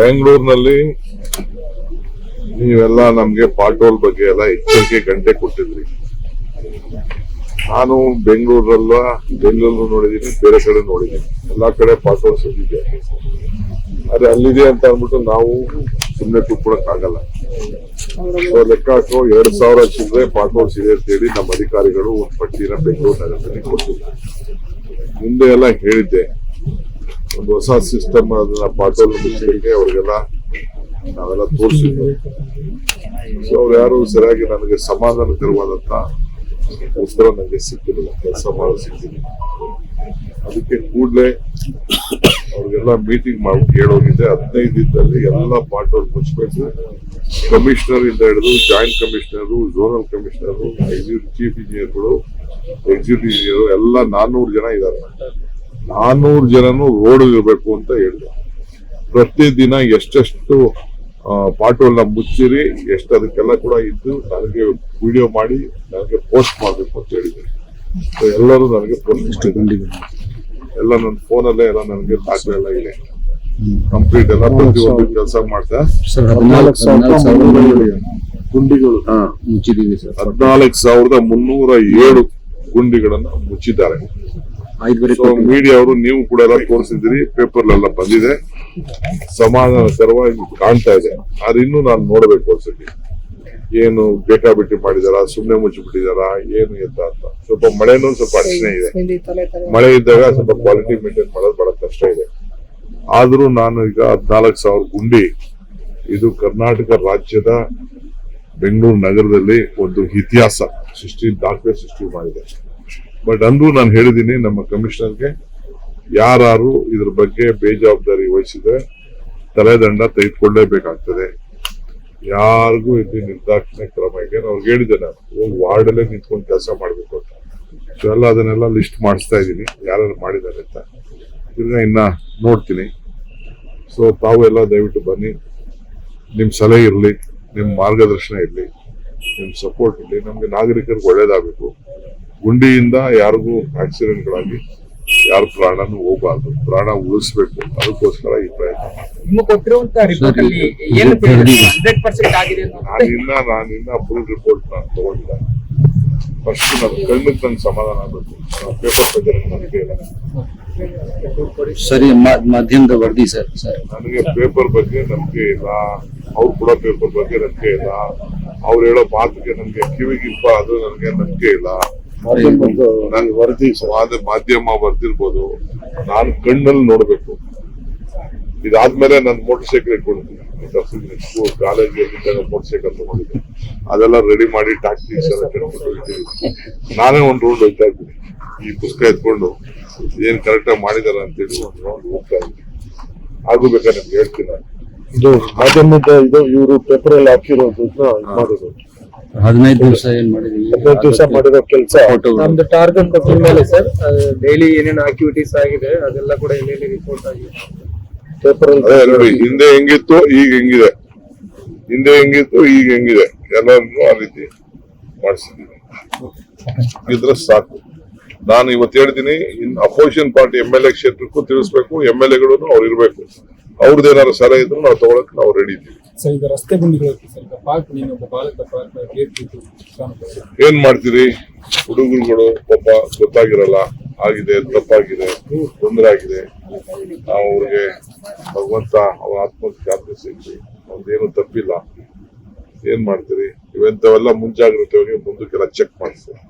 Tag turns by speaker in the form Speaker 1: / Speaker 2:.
Speaker 1: ಬೆಂಗಳೂರಿನಲ್ಲಿ ನೀವೆಲ್ಲ ನಮ್ಗೆ ಪಾಟೋಲ್ ಬಗ್ಗೆ ಎಲ್ಲ ಎಚ್ಚರಿಕೆ ಗಂಟೆ ಕೊಟ್ಟಿದ್ರಿ. ನಾನು ಬೆಂಗಳೂರಲ್ಲ, ಬೆಂಗಳೂರು ನೋಡಿದೀನಿ ಬೇರೆ ಕಡೆ ನೋಡಿದೀನಿ ಎಲ್ಲಾ ಕಡೆ ಪಾಟೋಲ್ ಸಿಗಿದೆ ಅದೇ ಅಲ್ಲಿದೆ ಅಂತ ಅಂದ್ಬಿಟ್ಟು ನಾವು ಸುಮ್ಮನೆ ಕೂತ್ಕೊಳಕ್ ಆಗಲ್ಲ ಲೆಕ್ಕ ಹಾಕೋ ಎರಡ್ ಸಾವಿರ ಚಿಲ್ಲರೆ ಪಾಟೋಲ್ಸ್ ಇದೆ ಅಂತ ಹೇಳಿ ನಮ್ಮ ಅಧಿಕಾರಿಗಳು ಒಂದು ಪಟ್ಟಿನ ಬೆಂಗಳೂರು ನಗರದಲ್ಲಿ ಕೊಟ್ಟಿದ್ದಾರೆ. ಮುಂದೆ ಎಲ್ಲ ಹೇಳಿದ್ದೆ. ಒಂದು ಹೊಸ ಸಿಸ್ಟಮ್ ಅದನ್ನ ಪಾಟೋಲ್ ಮುಚ್ಚಲಿಕ್ಕೆ ಅವ್ರಿಗೆಲ್ಲ ನಾವೆಲ್ಲ ತೋರಿಸಿದ್ವಿ. ಸೊ ಅವ್ರು ಯಾರು ಸರಿಯಾಗಿ ನನಗೆ ಸಮಾಧಾನಕರವಾದಂತ ಉತ್ತರ ನನಗೆ ಸಿಕ್ಕಿಲ್ಲ. ಕೆಲಸ ಮಾಡೋ ಸಿಕ್ಕಿಲ್ಲ. ಅದಕ್ಕೆ ಕೂಡಲೇ ಅವ್ರಿಗೆಲ್ಲ ಮೀಟಿಂಗ್ ಮಾಡಿ ಹೇಳೋಗಿದೆ ಹದಿನೈದು ದಿನದಲ್ಲಿ ಎಲ್ಲ ಪಾಟೋಲ್ ಮುಚ್ಚಬೇಕು ಕಮಿಷನರ್ ಇಂದ ಹಿಡಿದು joint commissioner zonal commissioner executive chief ಇಂಜಿನಿಯರ್ಗಳು ಎಕ್ಸಿಕ್ಯೂಟಿವ್ ಇಂಜಿನಿಯರ್ ಎಲ್ಲ ನಾನ್ನೂರು ಜನ ಇದ್ದಾರೆ. ನಾನ್ನೂರು ಜನನು ರೋಡ್ ಇರಬೇಕು ಅಂತ ಹೇಳಿದೆ ಪ್ರತಿದಿನ ಎಷ್ಟೆಷ್ಟು ಪಾಟೋಲ್ನ ಮುಚ್ಚಿರಿ ಎಷ್ಟು ಅದಕ್ಕೆಲ್ಲ ಕೂಡ ಇದ್ದು ನನಗೆ ವಿಡಿಯೋ ಮಾಡಿ ನನಗೆ ಪೋಸ್ಟ್ ಮಾಡಬೇಕು ಅಂತ ಹೇಳಿದೆ So ಎಲ್ಲರೂ ನನಗೆ ಪೋಸ್ಟ್ ಎಲ್ಲ ನನ್ನ ಫೋನಲ್ಲೇ ಎಲ್ಲ ನನಗೆ ದಾಖಲೆ ಎಲ್ಲ ಇದೆ. ಕಂಪ್ಲೀಟ್ ಎಲ್ಲ ಪ್ರತಿಯೊಂದು ಕೆಲಸ ಮಾಡ್ತಾ.
Speaker 2: ಸರ್ ಹದಿನಾಲ್ಕು ಸಾವಿರದ
Speaker 1: ಗುಂಡಿಗಳು. ಹದಿನಾಲ್ಕು ಸಾವಿರದ ಮುನ್ನೂರ ಏಳು ಗುಂಡಿಗಳನ್ನ ಮುಚ್ಚಿದ್ದಾರೆ. ಮೀಡಿಯಾ ಅವರು ನೀವು ಕೂಡ ಎಲ್ಲ ತೋರಿಸಿದ್ರಿ ಪೇಪರ್ ಎಲ್ಲ ಬಂದಿದೆ ಸಮಾಧಾನಕರವಾಗಿ ಕಾಣ್ತಾ ಇದೆ. ಆದ್ರೆ ಇನ್ನು ನಾನು ನೋಡಬೇಕು ಒಂದ್ಸತಿ. ಏನು ಬೇಕಾಬಿಟ್ಟಿ ಮಾಡಿದಾರ ಸುಮ್ಮನೆ ಮುಚ್ಚಿಬಿಟ್ಟಿದಾರ ಏನು ಎಂತ ಅಂತ. ಸ್ವಲ್ಪ ಮಳೆನೂ ಸ್ವಲ್ಪ ಅಡಚಣೆ ಇದೆ. ಮಳೆ ಇದ್ದಾಗ ಸ್ವಲ್ಪ ಕ್ವಾಲಿಟಿ ಮೇಂಟೈನ್ ಮಾಡೋದು ಬಹಳ ಕಷ್ಟ ಇದೆ. ಆದ್ರೂ ನಾನು ಈಗ ಹದ್ನಾಲ್ಕು ಸಾವಿರ ಗುಂಡಿ ಇದು ಕರ್ನಾಟಕ ರಾಜ್ಯದ ಬೆಂಗಳೂರು ನಗರದಲ್ಲಿ ಒಂದು ಇತಿಹಾಸ ಸೃಷ್ಟಿ ದಾಖಲೆ ಸೃಷ್ಟಿ ಮಾಡಿದೆ. ಬಟ್ ಅಂದ್ರೂ ನಾನು ಹೇಳಿದ್ದೀನಿ ನಮ್ಮ ಕಮಿಷನರ್ಗೆ ಯಾರು ಇದ್ರ ಬಗ್ಗೆ ಬೇಜವಾಬ್ದಾರಿ ವಹಿಸಿದ್ರೆ ತಲೆದಂಡ ತೆಗೆದುಕೊಳ್ಳೇಬೇಕಾಗ್ತದೆ. ಯಾರಿಗೂ ಇಲ್ಲಿ ನಿರ್ದಾಕ್ಷಿಣ್ಯ ಕ್ರಮ ಇದೆ ಅವ್ರಿಗೆ ಹೇಳಿದ್ದೆ ನಾನು. ಹೋಗಿ ವಾರ್ಡಲ್ಲೇ ನಿಂತ್ಕೊಂಡು ಕೆಲಸ ಮಾಡಬೇಕು ಅಂತ. ಸೊ ಎಲ್ಲ ಅದನ್ನೆಲ್ಲ ಲಿಸ್ಟ್ ಮಾಡಿಸ್ತಾ ಇದ್ದೀನಿ. ಯಾರು ಮಾಡಿದ್ದಾರೆ ಅಂತ. ಇದನ್ನ ಇನ್ನ ನೋಡ್ತೀನಿ. ಸೊ ತಾವು ಎಲ್ಲ ದಯವಿಟ್ಟು ಬನ್ನಿ. ನಿಮ್ಮ ಸಲಹೆ ಇರಲಿ. ನಿಮ್ಮ ಮಾರ್ಗದರ್ಶನ ಇರಲಿ. ನಿಮ್ಮ ಸಪೋರ್ಟ್ ಇರಲಿ. ನಮಗೆ ನಾಗರಿಕರಿಗೆ ಒಳ್ಳೇದಾಗಬೇಕು. ಗುಂಡಿಯಿಂದ ಯಾರಿಗೂ ಆಕ್ಸಿಡೆಂಟ್ಗಳಾಗಿ ಯಾರು ಪ್ರಾಣನು ಹೋಗಬಾರ್ದು. ಪ್ರಾಣ ಉಳಿಸ್ಬೇಕು. ಅದಕ್ಕೋಸ್ಕರ ಈ ಪ್ರಯತ್ನ
Speaker 3: ನಿಮಗೆ ಕೊಟ್ಟಿರುವಂತ ರಿಪೋರ್ಟ್ ಅಲ್ಲಿ ಏನು ಹಂಡ್ರೆಡ್ ಪರ್ಸೆಂಟ್ ಆಗಿದೆ ಅನ್ನೋದು
Speaker 1: ನಾನಿನ್ನ ನಾನಿನ್ನ ಫುಲ್ ರಿಪೋರ್ಟ್ ನಾನು ತಗೊಂಡಿಲ್ಲ ಫಸ್ಟ್ ನನ್ನ ಕಣ್ಣಿಗೆ ನಂಗೆ ಸಮಾಧಾನ ಆಗಬೇಕು. ಪೇಪರ್ ಬಗ್ಗೆ ನನಗೆ ಇಲ್ಲ
Speaker 2: ಸರಿ ಮಾಧ್ಯಮದ ವರದಿ ಸರ್ ಸರ್.
Speaker 1: ನನಗೆ ಪೇಪರ್ ಬಗ್ಗೆ ನಂಬಿಕೆ ಇಲ್ಲ. ಅವ್ರು ಕೂಡ ಪೇಪರ್ ಬಗ್ಗೆ ನಂಬಿಕೆ ಇಲ್ಲ. ಅವ್ರು ಹೇಳೋ ಮಾತಿಗೆ ನನಗೆ ಕಿವಿಗಿಪ್ಪ ಅದು ನನಗೆ ನಂಬಿಕೆ ಇಲ್ಲ. ನಾನು ವರದಿ ಮಾಧ್ಯ- ಮಾಧ್ಯಮ ಬರ್ತಿರ್ಬೋದು ನಾನು ಕಣ್ಣಲ್ಲಿ ನೋಡ್ಬೇಕು. ಇದಾದ್ಮೇಲೆ ನಾನು ಮೋಟರ್ ಸೈಕಲ್ ಇಟ್ಕೊಂಡಿದ್ದೀನಿ ಸ್ಕೂಲ್ ಕಾಲೇಜಲ್ಲಿ ಮೋಟರ್ ಸೈಕಲ್ ತಗೊಂಡಿದ್ದೆ. ಅದೆಲ್ಲ ರೆಡಿ ಮಾಡಿ ಟ್ಯಾಕ್ಟೀಸ್ ಎಲ್ಲ. ನಾನೇ ಒಂದು ರೋಡ್ ಹೋಗ್ತಾ ಇದ್ದೀನಿ. ಈ ಪುಸ್ತಕ ಎತ್ಕೊಂಡು ಏನ್ ಕರೆಕ್ಟ್ ಆಗಿ ಮಾಡಿದಾರ ಅಂತೇಳಿ ಒಂದು ರೌಂಡ್ ಹೋಗ್ತಾ ಇದ್ದೀನಿ. ಆಗು ಬೇಕಾದ್ರೆ ನಿಮ್ಗೆ ಹೇಳ್ತೀನಿ
Speaker 4: ಇದು ಮಾಧ್ಯಮದ ಇದು ಇವರು ಪೇಪರ್ ಅಲ್ಲಿ ಹಾಕಿರೋದು ಮಾಡೋದು.
Speaker 2: ಹದಿನೈದು ದಿವಸ ಏನ್ ಮಾಡಿದ್ವಿ
Speaker 4: ಹದಿನೈದು ದಿವಸ ಮಾಡಿರೋ ಕೆಲಸ.
Speaker 3: ನಮ್ದು ಟಾರ್ಗೆಟ್ ಕೊಟ್ಟಿದ ಮೇಲೆ ಸರ್ ಡೈಲಿ ಏನೇನು ಆಕ್ಟಿವಿಟೀಸ್ ಆಗಿದೆ ಅದೆಲ್ಲ ಕೂಡ ಎಲ್ಲೆಲ್ಲಿ ರಿಪೋರ್ಟ್ ಆಗಿದೆ.
Speaker 4: ಪೇಪರ್ ಅಲ್ಲಿ
Speaker 1: ಅದೇ ನೋಡಿ ಹಿಂದೆ ಹೆಂಗಿತ್ತು ಈಗ ಹೆಂಗಿದೆ? ಹಿಂದೆ ಹೆಂಗಿತ್ತು ಈಗ ಹೆಂಗಿದೆ? ಎಲ್ಲರನ್ನು ಆ ರೀತಿ ಮಾಡಿಸಿದ್ದೀನಿ ಇದ್ರೆ ಸಾಕು. ನಾನು ಇವತ್ತು ಹೇಳ್ತೀನಿ in opposition party M L A ಕ್ಷೇತ್ರಕ್ಕೂ ತಿಳಿಸ್ಬೇಕು ಎಂ ಎಲ್ ಎಗಳು ಅವ್ರು ಇರಬೇಕು. ಅವ್ರದ್ದು ಏನಾದ್ರು ಸಲಹೆ ಇದ್ರು ನಾವು ತಗೊಳಕ್ ನಾವು ರೆಡಿ ಇದ್ದೀವಿ.
Speaker 5: ಸರ್ ರಸ್ತೆ ಗುಂಡಿಗಳು ಸರ್ ಈಗ ಪಾರ್ಕ್ ನೀನು ಒಬ್ಬ ಬಾಲಕ ಪಾರ್ಕ್ ಗೇಟ್
Speaker 1: ಏನ್ ಮಾಡ್ತೀರಿ? ಹುಡುಗರುಗಳು ಪಾಪ ಗೊತ್ತಾಗಿರಲ್ಲ. ಆಗಿದೆ, ತಪ್ಪಾಗಿದೆ, ತೊಂದರೆ ಆಗಿದೆ. ನಾವು ಅವ್ರಿಗೆ ಭಗವಂತ ಅವರ ಆತ್ಮಕ್ಕೆ ಶಾಂತಿ ಸಿಗ್ಲಿ ಅವ್ರದ್ದೇನು ತಪ್ಪಿಲ್ಲ. ಏನ್ ಮಾಡ್ತೀರಿ? ಇವೆಂತವೆಲ್ಲ ಮುಂಜಾಗ್ರತೆಯಾಗಿ ಮುಂದಕ್ಕೆಲ್ಲ ಚೆಕ್ ಮಾಡಿಸ್ತೀವಿ